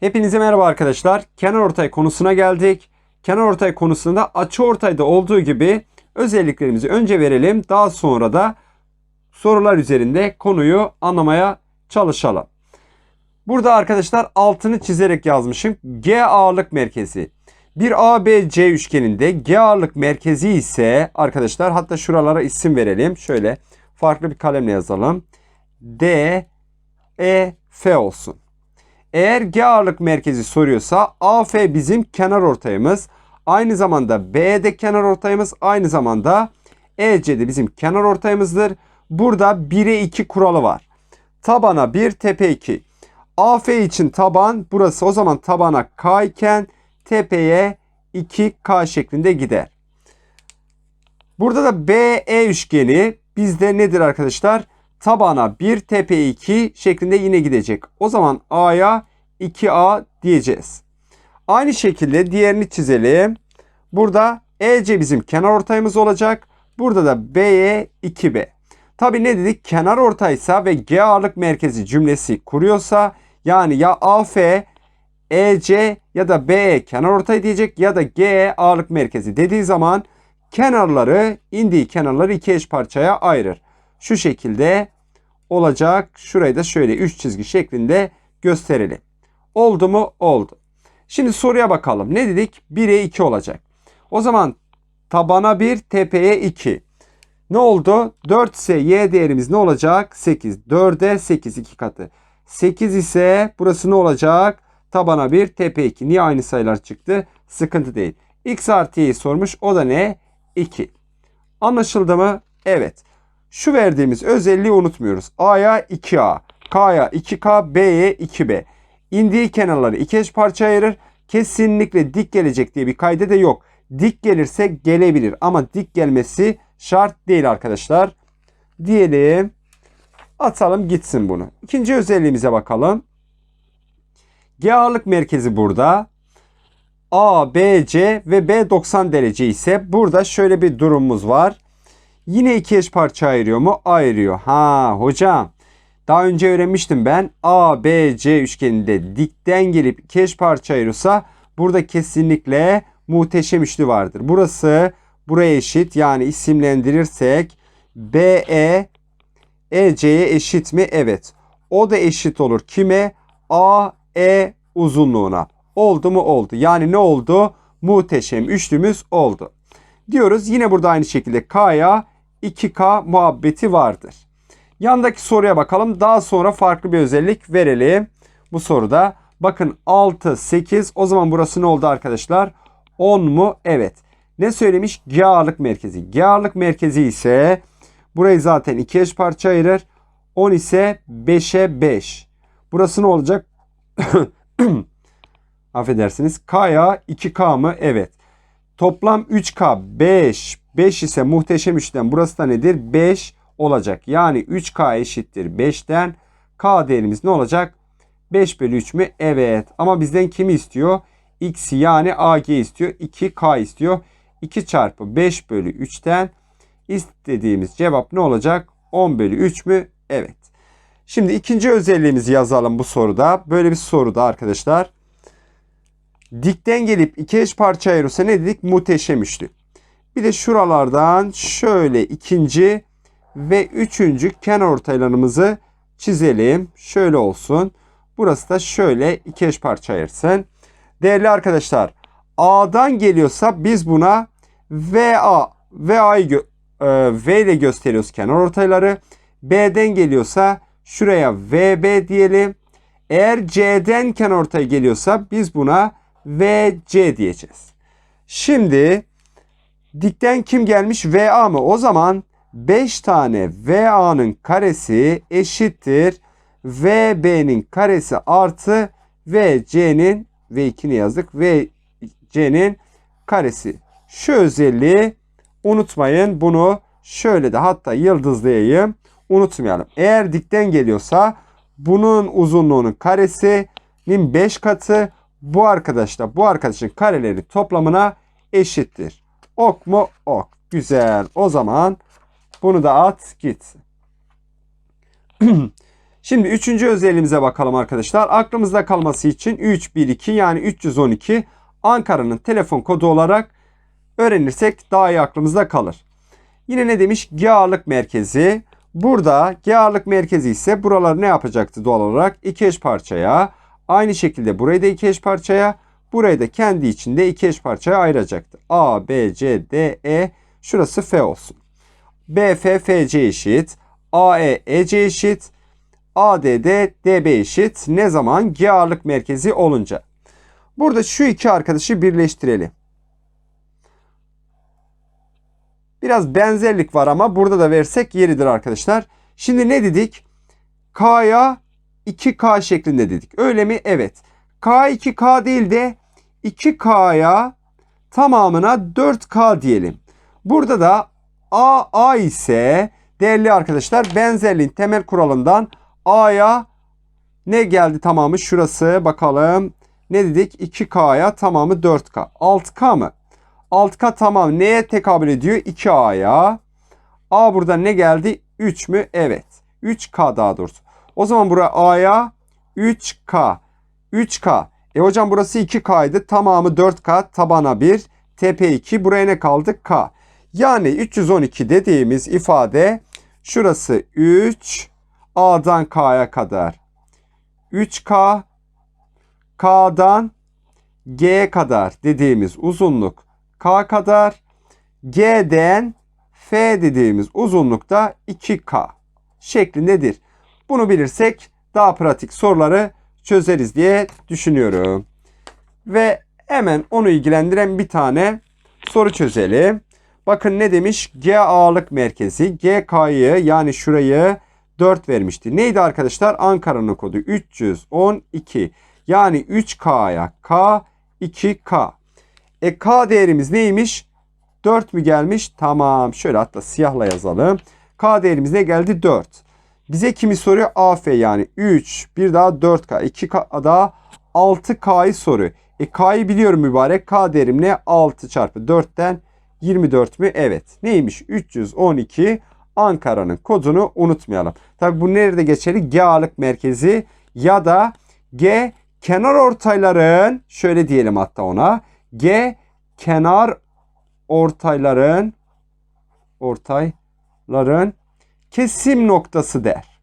Hepinize merhaba arkadaşlar. Kenar ortay konusuna geldik. Kenar ortay konusunda açı ortayda olduğu gibi özelliklerimizi önce verelim. Daha sonra da sorular üzerinde konuyu anlamaya çalışalım. Burada arkadaşlar altını çizerek yazmışım. G ağırlık merkezi. Bir ABC üçgeninde G ağırlık merkezi ise arkadaşlar hatta şuralara isim verelim. Şöyle farklı bir kalemle yazalım. D, E, F olsun. Eğer G ağırlık merkezi soruyorsa AF bizim kenar ortayımız. Aynı zamanda B de kenar ortayımız. Aynı zamanda EC de bizim kenar ortayımızdır. Burada 1'e 2 kuralı var. Tabana 1, tepe 2. AF için taban burası o zaman tabana K iken tepeye 2K şeklinde gider. Burada da BE üçgeni bizde nedir arkadaşlar? Tabana 1 tepe 2 şeklinde yine gidecek. O zaman A'ya 2A diyeceğiz. Aynı şekilde diğerini çizelim. Burada EC bizim kenar ortayımız olacak. Burada da B'ye 2B. Tabi ne dedik? Kenar ortaysa ve G ağırlık merkezi cümlesi kuruyorsa yani ya AF, EC ya da BE kenar ortay diyecek ya da GE ağırlık merkezi dediği zaman kenarları indiği kenarları iki eş parçaya ayırır. Şu şekilde olacak. Şurayı da şöyle 3 çizgi şeklinde gösterelim. Oldu mu? Oldu. Şimdi soruya bakalım. Ne dedik? 1'e 2 olacak. O zaman tabana 1, tepeye 2. Ne oldu? 4 ise y değerimiz ne olacak? 8. 4'e 8 2 katı. 8 ise burası ne olacak? Tabana 1, tepe 2. Niye aynı sayılar çıktı? Sıkıntı değil. X artı y'yi sormuş. O da ne? 2. Anlaşıldı mı? Evet. Şu verdiğimiz özelliği unutmuyoruz. A'ya 2A, K'ya 2K, B'ye 2B. İndiği kenarları iki eş parça ayırır. Kesinlikle dik gelecek diye bir kaydı da yok. Dik gelirse gelebilir ama dik gelmesi şart değil arkadaşlar. Diyelim atalım gitsin bunu. İkinci özelliğimize bakalım. G ağırlık merkezi burada. A, B, C ve B 90 derece ise burada şöyle bir durumumuz var. Yine iki eş parça ayırıyor mu? Ayırıyor. Ha hocam. Daha önce öğrenmiştim ben. A, B, C üçgeninde dikten gelip iki eş parça ayırıyorsa burada kesinlikle muhteşem üçlü vardır. Burası buraya eşit. Yani isimlendirirsek BE EC'ye eşit mi? Evet. O da eşit olur. Kime? AE uzunluğuna. Oldu mu? Oldu. Yani ne oldu? Muhteşem üçlümüz oldu. Diyoruz. Yine burada aynı şekilde K'ya 2K muhabbeti vardır. Yandaki soruya bakalım. Daha sonra farklı bir özellik verelim. Bu soruda bakın 6, 8 o zaman burası ne oldu arkadaşlar? 10 mu? Evet. Ne söylemiş? G ağırlık merkezi. G ağırlık merkezi ise burayı zaten iki eş parça ayırır. 10 ise 5'e 5. Burası ne olacak? Affedersiniz. K'ya 2K mı? Evet. Toplam 3K 5. 5 ise muhteşem 3'ten burası da nedir? 5 olacak. Yani 3K eşittir 5'ten. K değerimiz ne olacak? 5 bölü 3 mü? Evet. Ama bizden kimi istiyor? X'i yani AG istiyor. 2K istiyor. 2 çarpı 5 bölü 3'ten istediğimiz cevap ne olacak? 10 bölü 3 mü? Evet. Şimdi ikinci özelliğimizi yazalım bu soruda. Böyle bir soruda arkadaşlar. Dikten gelip iki eş parça ayırırsa ne dedik? Muhteşem üçlü. Bir de şuralardan şöyle ikinci ve üçüncü kenar ortaylarımızı çizelim. Şöyle olsun. Burası da şöyle iki eş parça ayırsın. Değerli arkadaşlar A'dan geliyorsa biz buna VA VA'yı gö- e, V ile gösteriyoruz kenar ortayları. B'den geliyorsa şuraya VB diyelim. Eğer C'den kenar ortay geliyorsa biz buna VC diyeceğiz. Şimdi dikten kim gelmiş? VA mı? O zaman 5 tane VA'nın karesi eşittir. VB'nin karesi artı VC'nin V2'ni yazdık. VC'nin karesi. Şu özelliği unutmayın. Bunu şöyle de hatta yıldızlayayım. Unutmayalım. Eğer dikten geliyorsa bunun uzunluğunun karesinin 5 katı bu arkadaşla bu arkadaşın kareleri toplamına eşittir. Ok mu? Ok. Güzel. O zaman bunu da at git. Şimdi üçüncü özelliğimize bakalım arkadaşlar. Aklımızda kalması için 312 yani 312 Ankara'nın telefon kodu olarak öğrenirsek daha iyi aklımızda kalır. Yine ne demiş? G ağırlık merkezi. Burada G ağırlık merkezi ise buraları ne yapacaktı doğal olarak? İki eş parçaya. Aynı şekilde burayı da iki eş parçaya. Burayı da kendi içinde iki eş parçaya ayıracaktı. A, B, C, D, E. Şurası F olsun. B, F, F, C eşit. A, E, E, C eşit. A, D, D, D, B eşit. Ne zaman? G ağırlık merkezi olunca. Burada şu iki arkadaşı birleştirelim. Biraz benzerlik var ama burada da versek yeridir arkadaşlar. Şimdi ne dedik? K'ya 2K şeklinde dedik. Öyle mi? Evet. K 2K değil de 2K'ya tamamına 4K diyelim. Burada da A A ise değerli arkadaşlar benzerliğin temel kuralından A'ya ne geldi tamamı şurası bakalım. Ne dedik? 2K'ya tamamı 4K. 6K mı? 6K tamam neye tekabül ediyor? 2A'ya. A burada ne geldi? 3 mü? Evet. 3K daha doğrusu. O zaman buraya A'ya 3K. 3K. E hocam burası 2K'ydı. Tamamı 4K. Tabana 1. Tepe 2. Buraya ne kaldı? K. Yani 312 dediğimiz ifade şurası 3. A'dan K'ya kadar. 3K. K'dan G kadar dediğimiz uzunluk K kadar. G'den F dediğimiz uzunlukta 2K şeklindedir. Bunu bilirsek daha pratik soruları çözeriz diye düşünüyorum. Ve hemen onu ilgilendiren bir tane soru çözelim. Bakın ne demiş? G ağırlık merkezi. GK'yı yani şurayı 4 vermişti. Neydi arkadaşlar? Ankara'nın kodu 312. Yani 3K'ya K 2K. E K değerimiz neymiş? 4 mü gelmiş? Tamam. Şöyle hatta siyahla yazalım. K değerimiz ne geldi? 4. Bize kimi soruyor? AF yani 3. Bir daha 4K. 2K daha 6K'yı soruyor. E K'yı biliyorum mübarek. K değerim ne? 6 çarpı 4'ten 24 mü? Evet. Neymiş? 312 Ankara'nın kodunu unutmayalım. Tabi bu nerede geçerli? G ağırlık merkezi ya da G kenar ortayların şöyle diyelim hatta ona. G kenar ortayların ortayların kesim noktası der.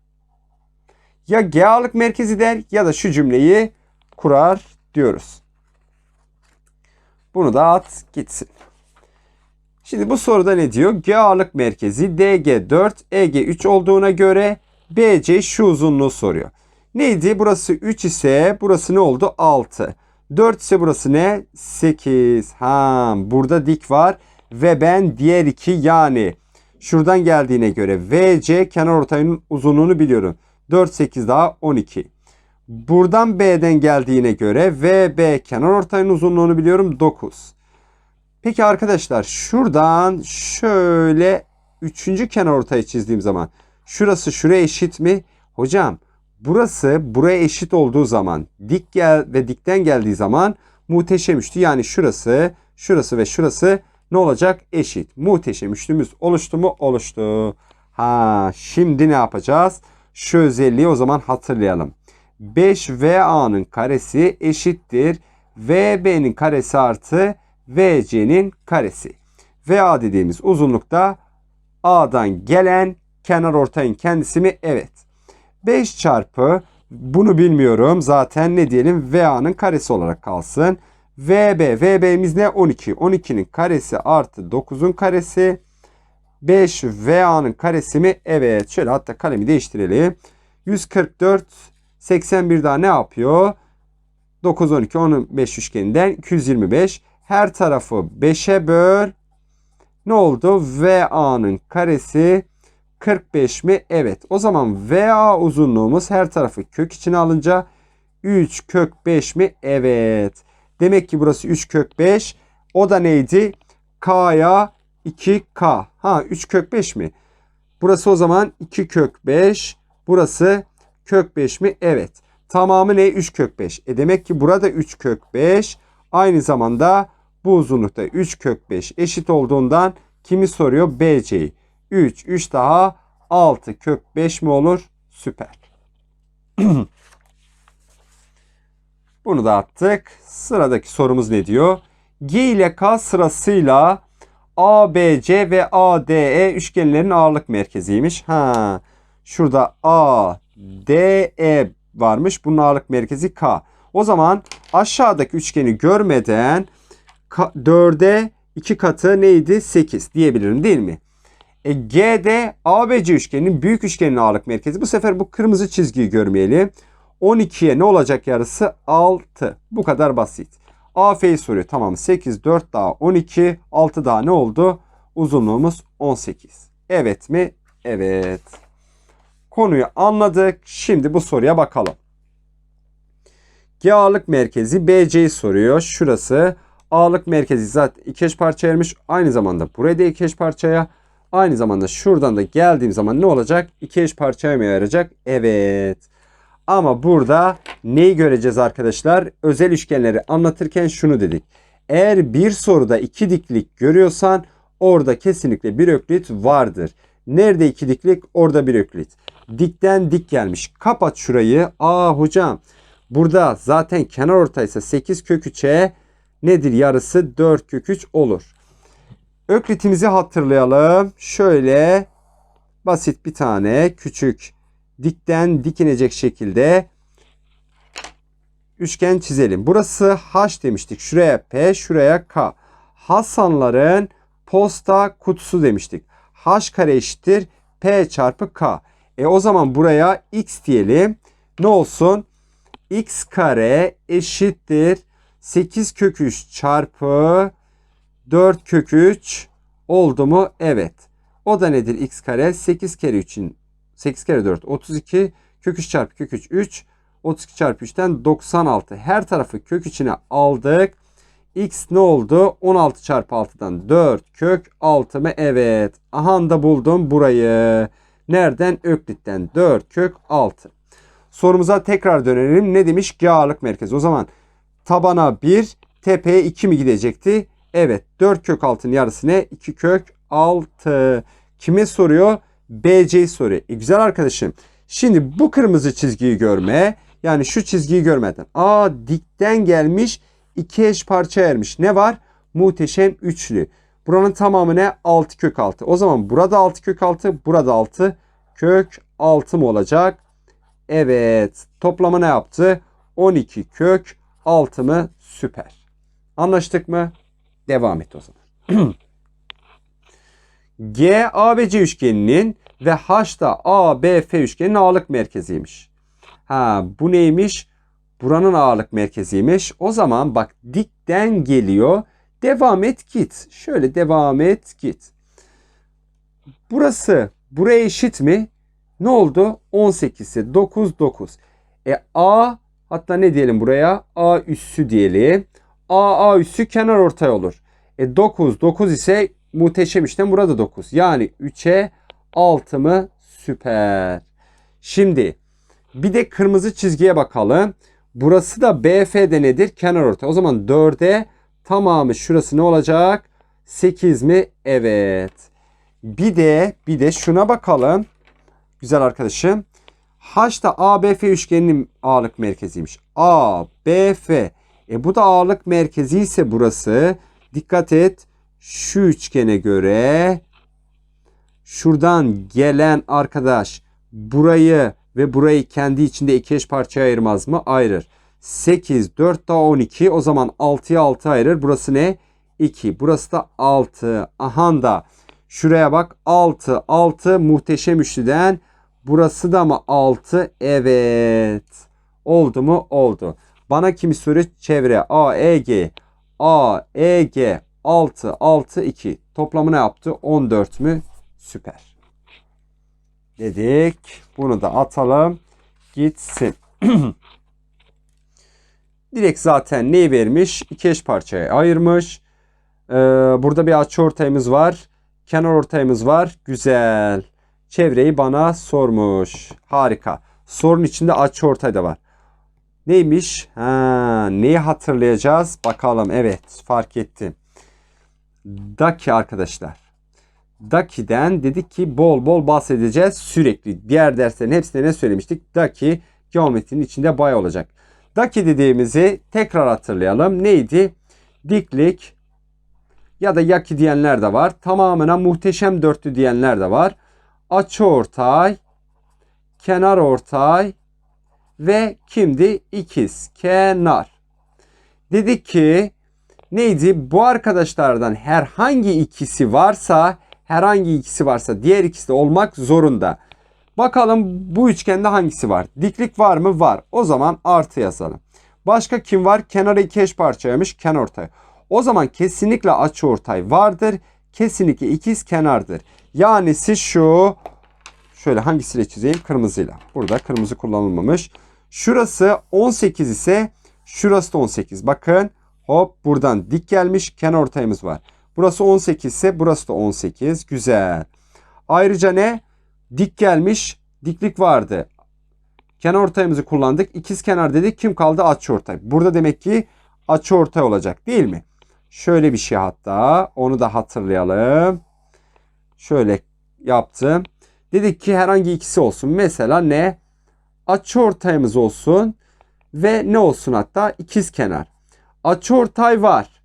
Ya G ağırlık merkezi der ya da şu cümleyi kurar diyoruz. Bunu da at gitsin. Şimdi bu soruda ne diyor? G ağırlık merkezi DG4, EG3 olduğuna göre BC şu uzunluğu soruyor. Neydi? Burası 3 ise burası ne oldu? 6. 4 ise burası ne? 8. Ha, burada dik var ve ben diğer iki yani şuradan geldiğine göre VC kenar ortayının uzunluğunu biliyorum. 4 8 daha 12. Buradan B'den geldiğine göre VB kenar ortayının uzunluğunu biliyorum 9. Peki arkadaşlar şuradan şöyle üçüncü kenar ortayı çizdiğim zaman şurası şuraya eşit mi? Hocam burası buraya eşit olduğu zaman dik gel ve dikten geldiği zaman muhteşem üçlü yani şurası şurası ve şurası ne olacak? Eşit. Muhteşem üçlümüz oluştu mu? Oluştu. Ha şimdi ne yapacağız? Şu özelliği o zaman hatırlayalım. 5VA'nın karesi eşittir. VB'nin karesi artı VC'nin karesi. VA dediğimiz uzunlukta A'dan gelen kenar ortayın kendisi mi? Evet. 5 çarpı bunu bilmiyorum. Zaten ne diyelim? VA'nın karesi olarak kalsın. VB. VB'miz ne? 12. 12'nin karesi artı 9'un karesi. 5 VA'nın karesi mi? Evet. Şöyle hatta kalemi değiştirelim. 144 81 daha ne yapıyor? 9 12 15 üçgeninden 225. Her tarafı 5'e böl. Ne oldu? VA'nın karesi 45 mi? Evet. O zaman VA uzunluğumuz her tarafı kök içine alınca 3 kök 5 mi? Evet. Demek ki burası 3 kök 5. O da neydi? K'ya 2K. Ha 3 kök 5 mi? Burası o zaman 2 kök 5. Burası kök 5 mi? Evet. Tamamı ne? 3 kök 5. E demek ki burada 3 kök 5. Aynı zamanda bu uzunlukta 3 kök 5 eşit olduğundan kimi soruyor? BC'yi. 3, 3 daha 6 kök 5 mi olur? Süper. Bunu da attık. Sıradaki sorumuz ne diyor? G ile K sırasıyla ABC ve ADE üçgenlerin ağırlık merkeziymiş. Ha. Şurada ADE varmış. Bunun ağırlık merkezi K. O zaman aşağıdaki üçgeni görmeden 4'e 2 katı neydi? 8 diyebilirim değil mi? E, G'de ABC üçgeninin büyük üçgenin ağırlık merkezi. Bu sefer bu kırmızı çizgiyi görmeyelim. 12'ye ne olacak yarısı? 6. Bu kadar basit. AF'yi soruyor. Tamam 8, 4 daha 12, 6 daha ne oldu? Uzunluğumuz 18. Evet mi? Evet. Konuyu anladık. Şimdi bu soruya bakalım. G ağırlık merkezi BC'yi soruyor. Şurası ağırlık merkezi zaten iki eş parça ayırmış. Aynı zamanda buraya da iki eş parçaya. Aynı zamanda şuradan da geldiğim zaman ne olacak? İki eş parçaya mı ayıracak? Evet. Ama burada neyi göreceğiz arkadaşlar? Özel üçgenleri anlatırken şunu dedik. Eğer bir soruda iki diklik görüyorsan orada kesinlikle bir öklit vardır. Nerede iki diklik? Orada bir öklit. Dikten dik gelmiş. Kapat şurayı. Aa hocam burada zaten kenar ortaysa 8 kök 3'e nedir yarısı 4 kök 3 olur. Öklitimizi hatırlayalım. Şöyle basit bir tane küçük dikten dikinecek şekilde üçgen çizelim. Burası H demiştik. Şuraya P, şuraya K. Hasanların posta kutusu demiştik. H kare eşittir P çarpı K. E o zaman buraya X diyelim. Ne olsun? X kare eşittir 8 kök 3 çarpı 4 kök 3 oldu mu? Evet. O da nedir x kare? 8 kere 3'in 8 kere 4 32 kök 3 çarpı kök 3 3 32 çarpı 3'ten 96. Her tarafı kök içine aldık. X ne oldu? 16 çarpı 6'dan 4 kök 6 mı? Evet. Aha da buldum burayı. Nereden? Öklit'ten 4 kök 6. Sorumuza tekrar dönelim. Ne demiş? G ağırlık merkezi. O zaman tabana 1, tepeye 2 mi gidecekti? Evet. 4 kök 6'nın yarısı ne? 2 kök 6. Kime soruyor? BC'yi soruyor. E güzel arkadaşım. Şimdi bu kırmızı çizgiyi görme. Yani şu çizgiyi görmeden. Aa dikten gelmiş. iki eş parça ermiş. Ne var? Muhteşem üçlü. Buranın tamamı ne? 6 kök 6. O zaman burada 6 kök 6. Burada 6 kök 6 mı olacak? Evet. Toplama ne yaptı? 12 kök 6 mı? Süper. Anlaştık mı? Devam et o zaman. G ABC üçgeninin ve H da ABF üçgeninin ağırlık merkeziymiş. Ha bu neymiş? Buranın ağırlık merkeziymiş. O zaman bak dikten geliyor. Devam et git. Şöyle devam et git. Burası buraya eşit mi? Ne oldu? 18'i 9 9. E A hatta ne diyelim buraya? A üssü diyelim. A A üssü kenar ortay olur. E 9 9 ise muhteşem işlem burada 9. Yani 3'e 6 mı? Süper. Şimdi bir de kırmızı çizgiye bakalım. Burası da BF'de nedir? Kenar ortay. O zaman 4'e tamamı şurası ne olacak? 8 mi? Evet. Bir de bir de şuna bakalım. Güzel arkadaşım. H da ABF üçgeninin ağırlık merkeziymiş. ABF. E bu da ağırlık merkezi ise burası. Dikkat et. Şu üçgene göre şuradan gelen arkadaş burayı ve burayı kendi içinde iki eş parçaya ayırmaz mı? Ayırır. 8, 4 daha 12. O zaman 6'ya 6 ayırır. Burası ne? 2. Burası da 6. Aha da şuraya bak 6, 6 muhteşem üçlüden. Burası da mı 6? Evet. Oldu mu? Oldu. Bana kimi soruyor? Çevre A, E, G. A, E, G. 6, 6, 2. Toplamı ne yaptı? 14 mü? Süper. Dedik. Bunu da atalım. Gitsin. Direkt zaten neyi vermiş? İki eş parçaya ayırmış. Ee, burada bir açı ortayımız var. Kenar ortayımız var. Güzel. Çevreyi bana sormuş. Harika. Sorun içinde açı ortay da var. Neymiş? Ha, neyi hatırlayacağız? Bakalım. Evet fark ettim. Daki arkadaşlar. Daki'den dedik ki bol bol bahsedeceğiz sürekli. Diğer derslerin hepsinde ne söylemiştik? Daki geometrinin içinde bay olacak. Daki dediğimizi tekrar hatırlayalım. Neydi? Diklik ya da yaki diyenler de var. Tamamına muhteşem dörtlü diyenler de var. Açıortay, kenar ortay ve kimdi? İkiz kenar. Dedik ki neydi? Bu arkadaşlardan herhangi ikisi varsa herhangi ikisi varsa diğer ikisi de olmak zorunda. Bakalım bu üçgende hangisi var? Diklik var mı? Var. O zaman artı yazalım. Başka kim var? Kenarı iki eş parçaymış. Kenarortay. O zaman kesinlikle açıortay vardır. Kesinlikle ikiz kenardır. Yani siz şu şöyle hangisiyle çizeyim? Kırmızıyla. Burada kırmızı kullanılmamış. Şurası 18 ise şurası da 18. Bakın hop buradan dik gelmiş kenar ortayımız var. Burası 18 ise burası da 18. Güzel. Ayrıca ne? Dik gelmiş. Diklik vardı. Kenar ortayımızı kullandık. İkiz kenar dedik. Kim kaldı? Açı ortay. Burada demek ki açı ortay olacak değil mi? Şöyle bir şey hatta. Onu da hatırlayalım. Şöyle yaptım. Dedik ki herhangi ikisi olsun. Mesela ne? Açı ortayımız olsun. Ve ne olsun hatta? İkiz kenar. Açı ortay var.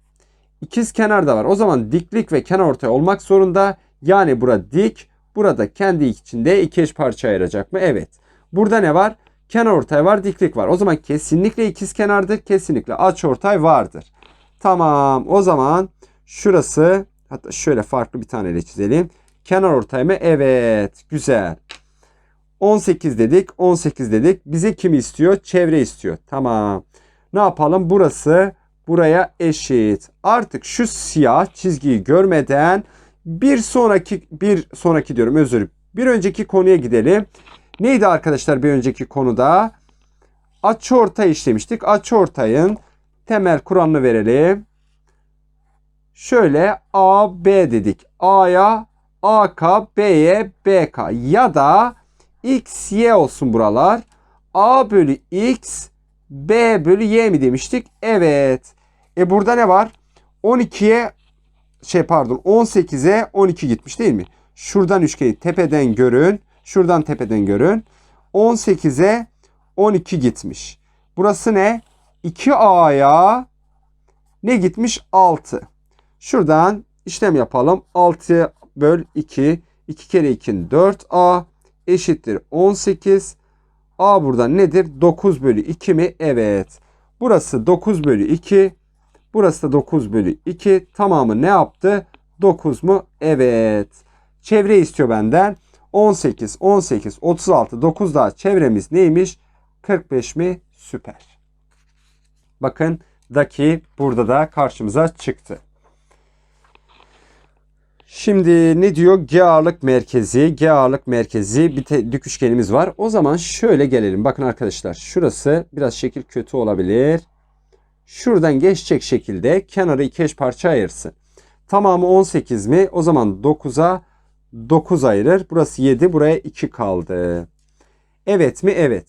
İkiz kenar da var. O zaman diklik ve kenar ortay olmak zorunda. Yani burada dik. Burada kendi içinde iki eş parça ayıracak mı? Evet. Burada ne var? Kenar ortay var, diklik var. O zaman kesinlikle ikiz kenardır. Kesinlikle aç ortay vardır. Tamam. O zaman şurası hatta şöyle farklı bir taneyle çizelim. Kenar ortay mı? Evet. Güzel. 18 dedik. 18 dedik. Bize kim istiyor? Çevre istiyor. Tamam. Ne yapalım? Burası buraya eşit. Artık şu siyah çizgiyi görmeden bir sonraki bir sonraki diyorum özür. Bir önceki konuya gidelim. Neydi arkadaşlar bir önceki konuda? Açıortay işlemiştik. Açıortayın temel kuralını verelim. Şöyle A, B dedik. A'ya AK, B'ye BK ya da X, Y olsun buralar. A bölü X, B bölü Y mi demiştik? Evet. E burada ne var? 12'ye şey pardon 18'e 12 gitmiş değil mi? Şuradan üçgeni tepeden görün. Şuradan tepeden görün. 18'e 12 gitmiş. Burası ne? 2A'ya ne gitmiş? 6. Şuradan işlem yapalım. 6 böl 2. 2 kere 2 4A eşittir 18. A burada nedir? 9 bölü 2 mi? Evet. Burası 9 bölü 2. Burası da 9 bölü 2. Tamamı ne yaptı? 9 mu? Evet. Çevre istiyor benden. 18, 18, 36, 9 daha çevremiz neymiş? 45 mi? Süper. Bakın daki burada da karşımıza çıktı. Şimdi ne diyor? G ağırlık merkezi, G ağırlık merkezi bir te- dik üçgenimiz var. O zaman şöyle gelelim. Bakın arkadaşlar şurası biraz şekil kötü olabilir. Şuradan geçecek şekilde kenarı iki eş parça ayırsın. Tamamı 18 mi? O zaman 9'a 9 ayırır. Burası 7, buraya 2 kaldı. Evet mi? Evet.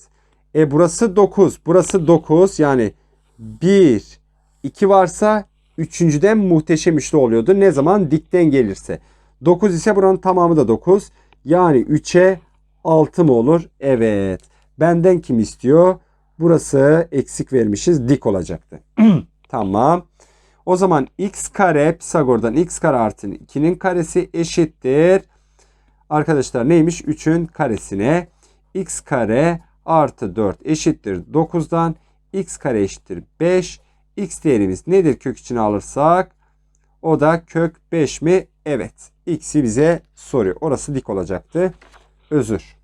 E burası 9, burası 9. Yani 1, 2 varsa üçüncüden muhteşem üçlü oluyordu. Ne zaman? Dikten gelirse. 9 ise buranın tamamı da 9. Yani 3'e 6 mı olur? Evet. Benden kim istiyor? Burası eksik vermişiz. Dik olacaktı. tamam. O zaman x kare Pisagor'dan x kare artı 2'nin karesi eşittir. Arkadaşlar neymiş? 3'ün karesine x kare artı 4 eşittir 9'dan x kare eşittir 5. x değerimiz nedir kök içine alırsak? O da kök 5 mi? Evet. X'i bize soruyor. Orası dik olacaktı. Özür.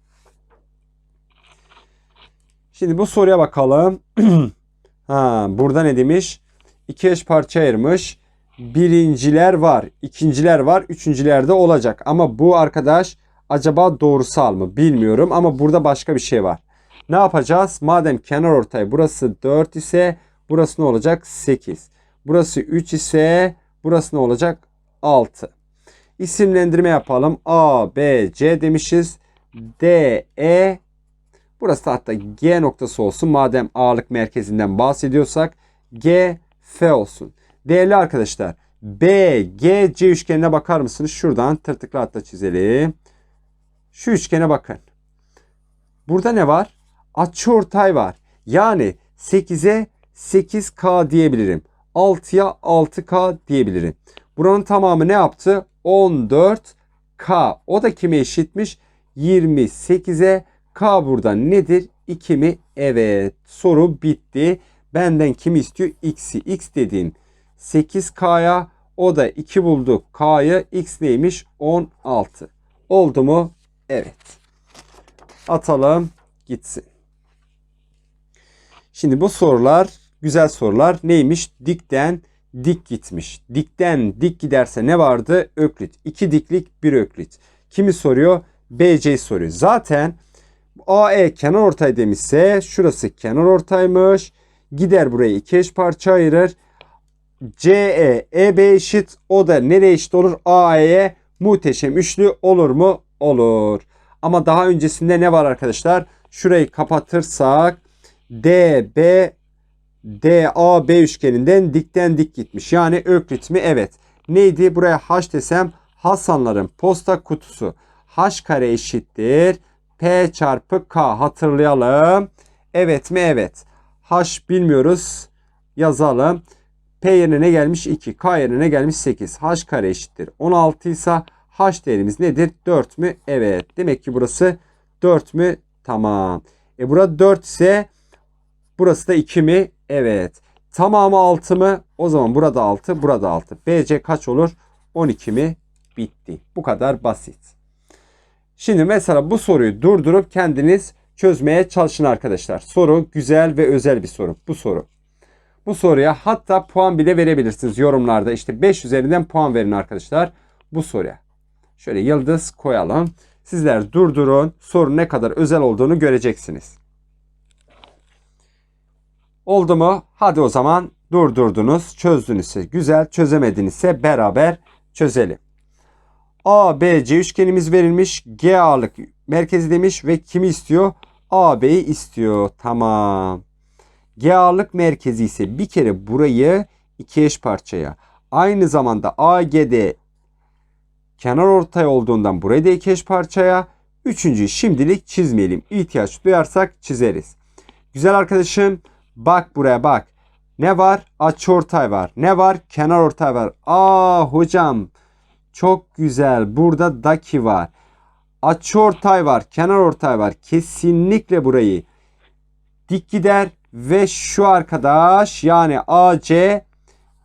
Şimdi bu soruya bakalım. ha, burada ne demiş? İki eş parça ayırmış. Birinciler var, ikinciler var, üçüncüler de olacak. Ama bu arkadaş acaba doğrusal mı bilmiyorum ama burada başka bir şey var. Ne yapacağız? Madem kenar ortay burası 4 ise burası ne olacak? 8. Burası 3 ise burası ne olacak? 6. İsimlendirme yapalım. A, B, C demişiz. D, E. Burası da hatta G noktası olsun. Madem ağırlık merkezinden bahsediyorsak G, F olsun. Değerli arkadaşlar B, G, C üçgenine bakar mısınız? Şuradan tırtıklı hatta çizelim. Şu üçgene bakın. Burada ne var? Açıortay var. Yani 8'e 8K diyebilirim. 6'ya 6K diyebilirim. Buranın tamamı ne yaptı? 14K. O da kime eşitmiş? 28'e K burada nedir? 2 mi? Evet. Soru bitti. Benden kim istiyor? X'i. X dediğim 8K'ya o da 2 bulduk. K'yı X neymiş? 16. Oldu mu? Evet. Atalım gitsin. Şimdi bu sorular güzel sorular. Neymiş? Dikten dik gitmiş. Dikten dik giderse ne vardı? Öklit. 2 diklik bir öklit. Kimi soruyor? BC soruyor. Zaten AE kenar ortay demişse şurası kenar ortaymış. Gider burayı iki eş parça ayırır. CE EB eşit. O da nereye eşit olur? AE'ye muhteşem üçlü olur mu? Olur. Ama daha öncesinde ne var arkadaşlar? Şurayı kapatırsak DB DAB üçgeninden dikten dik gitmiş. Yani Öklit mi? Evet. Neydi? Buraya H desem Hasanların posta kutusu. H kare eşittir. P çarpı K hatırlayalım. Evet mi? Evet. H bilmiyoruz. Yazalım. P yerine ne gelmiş? 2. K yerine ne gelmiş? 8. H kare eşittir. 16 ise H değerimiz nedir? 4 mü? Evet. Demek ki burası 4 mü? Tamam. E burada 4 ise burası da 2 mi? Evet. Tamamı 6 mı? O zaman burada 6, burada 6. BC kaç olur? 12 mi? Bitti. Bu kadar basit. Şimdi mesela bu soruyu durdurup kendiniz çözmeye çalışın arkadaşlar. Soru güzel ve özel bir soru. Bu soru. Bu soruya hatta puan bile verebilirsiniz yorumlarda. İşte 5 üzerinden puan verin arkadaşlar bu soruya. Şöyle yıldız koyalım. Sizler durdurun. Soru ne kadar özel olduğunu göreceksiniz. Oldu mu? Hadi o zaman durdurdunuz, çözdünüzse güzel, çözemedinizse beraber çözelim. A, B, C üçgenimiz verilmiş. G ağırlık merkezi demiş ve kimi istiyor? A, B'yi istiyor. Tamam. G ağırlık merkezi ise bir kere burayı iki eş parçaya. Aynı zamanda AGD kenar ortay olduğundan burayı da iki eş parçaya. Üçüncüyü şimdilik çizmeyelim. İhtiyaç duyarsak çizeriz. Güzel arkadaşım bak buraya bak. Ne var? Açıortay var. Ne var? Kenar ortay var. Aa hocam çok güzel. Burada daki var. Açıortay var. Kenar ortay var. Kesinlikle burayı dik gider ve şu arkadaş yani AC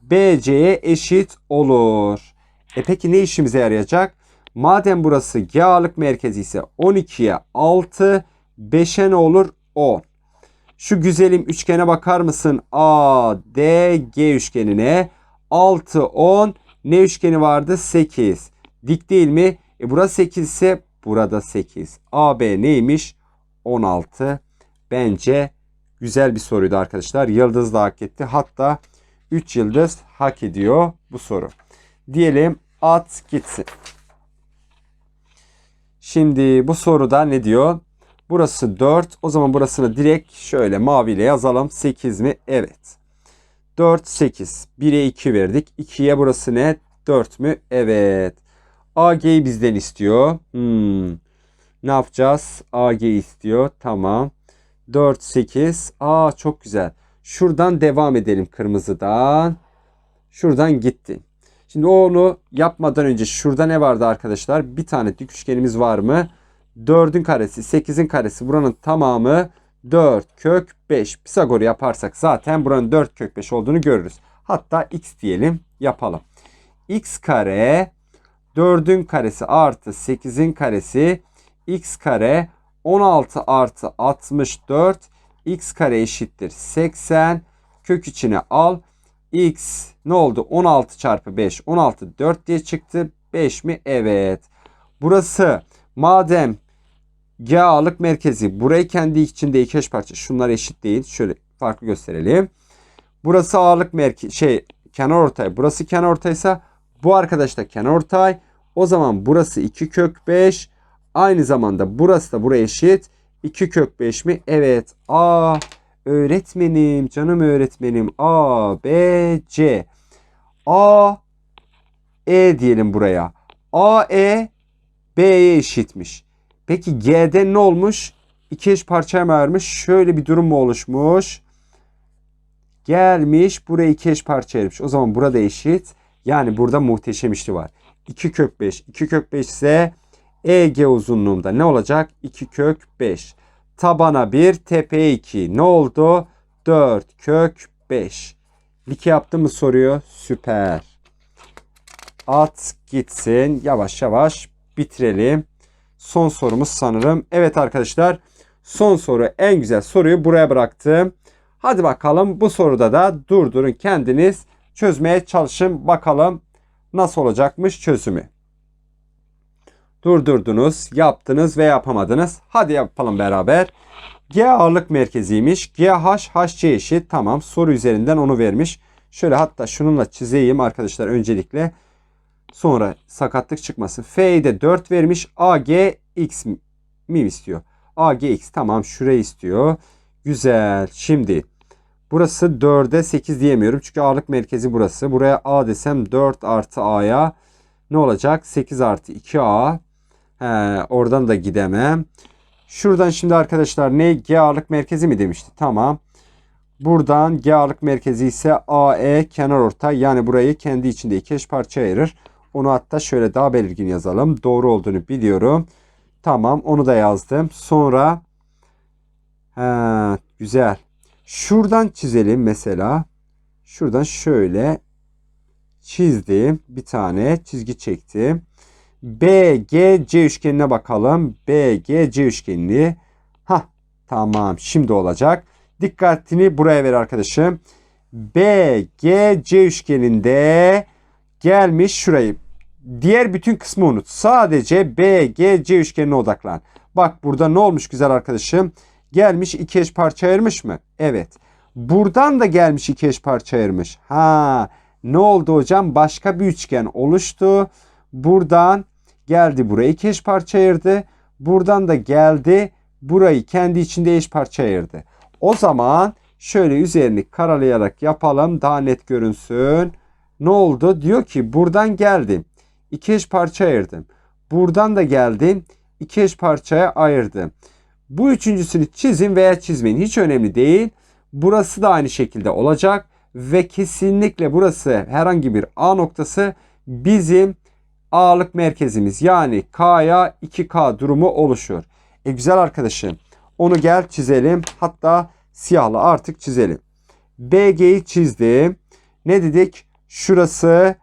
BC'ye eşit olur. E peki ne işimize yarayacak? Madem burası G ağırlık merkezi ise 12'ye 6, 5'e ne olur? 10. Şu güzelim üçgene bakar mısın? A, D, G üçgenine. 6, 10. Ne üçgeni vardı? 8. Dik değil mi? E burası 8 ise burada 8. AB neymiş? 16. Bence güzel bir soruydu arkadaşlar. Yıldız da hak etti. Hatta 3 yıldız hak ediyor bu soru. Diyelim at gitsin. Şimdi bu soruda ne diyor? Burası 4. O zaman burasını direkt şöyle maviyle yazalım. 8 mi? Evet. 4, 8. 1'e 2 verdik. 2'ye burası ne? 4 mü? Evet. AG'yi bizden istiyor. Hmm. Ne yapacağız? AG istiyor. Tamam. 4, 8. Aa çok güzel. Şuradan devam edelim kırmızıdan. Şuradan gitti. Şimdi onu yapmadan önce şurada ne vardı arkadaşlar? Bir tane dik üçgenimiz var mı? 4'ün karesi, 8'in karesi buranın tamamı 4 kök 5. Pisagor'u yaparsak zaten buranın 4 kök 5 olduğunu görürüz. Hatta x diyelim yapalım. x kare 4'ün karesi artı 8'in karesi x kare 16 artı 64 x kare eşittir 80 kök içine al x ne oldu 16 çarpı 5 16 4 diye çıktı 5 mi evet burası madem G ağırlık merkezi. Burayı kendi içinde iki eş parça. Şunlar eşit değil. Şöyle farklı gösterelim. Burası ağırlık merkezi şey kenar ortay. Burası kenar ortaysa bu arkadaş da kenar ortay. O zaman burası 2 kök 5 aynı zamanda burası da buraya eşit. 2 kök 5 mi? Evet. A öğretmenim canım öğretmenim. A B C. A E diyelim buraya. A E B'ye eşitmiş. Peki G'de ne olmuş? iki eş parçaya mı ayırmış? Şöyle bir durum mu oluşmuş? Gelmiş buraya iki eş parça ayırmış. O zaman burada eşit. Yani burada muhteşem işli var. 2 kök 5. 2 kök 5 ise EG uzunluğunda ne olacak? 2 kök 5. Tabana 1, tepeye 2. Ne oldu? 4 kök 5. Like yaptı mı soruyor? Süper. At gitsin. Yavaş yavaş bitirelim. Son sorumuz sanırım. Evet arkadaşlar. Son soru en güzel soruyu buraya bıraktım. Hadi bakalım bu soruda da durdurun kendiniz çözmeye çalışın bakalım nasıl olacakmış çözümü. Durdurdunuz, yaptınız ve yapamadınız. Hadi yapalım beraber. G ağırlık merkeziymiş. GH HC eşit. Tamam soru üzerinden onu vermiş. Şöyle hatta şununla çizeyim arkadaşlar öncelikle. Sonra sakatlık çıkmasın. F'yi de 4 vermiş. AG X mi istiyor? AG X tamam şurayı istiyor. Güzel. Şimdi burası 4'e 8 diyemiyorum. Çünkü ağırlık merkezi burası. Buraya A desem 4 artı A'ya ne olacak? 8 artı 2A. He, oradan da gidemem. Şuradan şimdi arkadaşlar ne? G ağırlık merkezi mi demişti? Tamam. Buradan G ağırlık merkezi ise AE kenar ortay. Yani burayı kendi içinde iki eş parça ayırır. Onu hatta şöyle daha belirgin yazalım. Doğru olduğunu biliyorum. Tamam onu da yazdım. Sonra he, güzel. Şuradan çizelim mesela. Şuradan şöyle çizdim. Bir tane çizgi çektim. BGC üçgenine bakalım. BGC üçgenini. Ha tamam şimdi olacak. Dikkatini buraya ver arkadaşım. BGC üçgeninde gelmiş şurayı. Diğer bütün kısmı unut. Sadece BGC üçgenine odaklan. Bak burada ne olmuş güzel arkadaşım? Gelmiş iki eş parça ayırmış mı? Evet. Buradan da gelmiş iki eş parça ayırmış. Ha ne oldu hocam? Başka bir üçgen oluştu. Buradan geldi burayı iki eş parça ayırdı. Buradan da geldi burayı kendi içinde eş parça ayırdı. O zaman şöyle üzerini karalayarak yapalım daha net görünsün. Ne oldu? Diyor ki buradan geldim. İki eş parça ayırdım. Buradan da geldim. iki eş parçaya ayırdım. Bu üçüncüsünü çizin veya çizmeyin. Hiç önemli değil. Burası da aynı şekilde olacak. Ve kesinlikle burası herhangi bir A noktası bizim ağırlık merkezimiz. Yani K'ya 2K durumu oluşur. E güzel arkadaşım. Onu gel çizelim. Hatta siyahla artık çizelim. BG'yi çizdim. Ne dedik? Şurası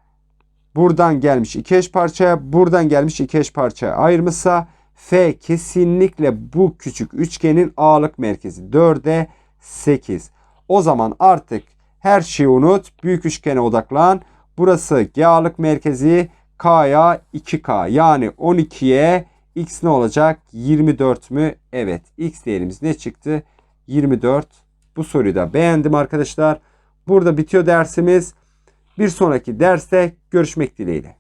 buradan gelmiş iki eş parçaya, buradan gelmiş iki eş parçaya ayırmışsa F kesinlikle bu küçük üçgenin ağırlık merkezi. 4'e 8. O zaman artık her şeyi unut. Büyük üçgene odaklan. Burası G ağırlık merkezi. K'ya 2K. Yani 12'ye X ne olacak? 24 mü? Evet. X değerimiz ne çıktı? 24. Bu soruyu da beğendim arkadaşlar. Burada bitiyor dersimiz. Bir sonraki derste görüşmek dileğiyle.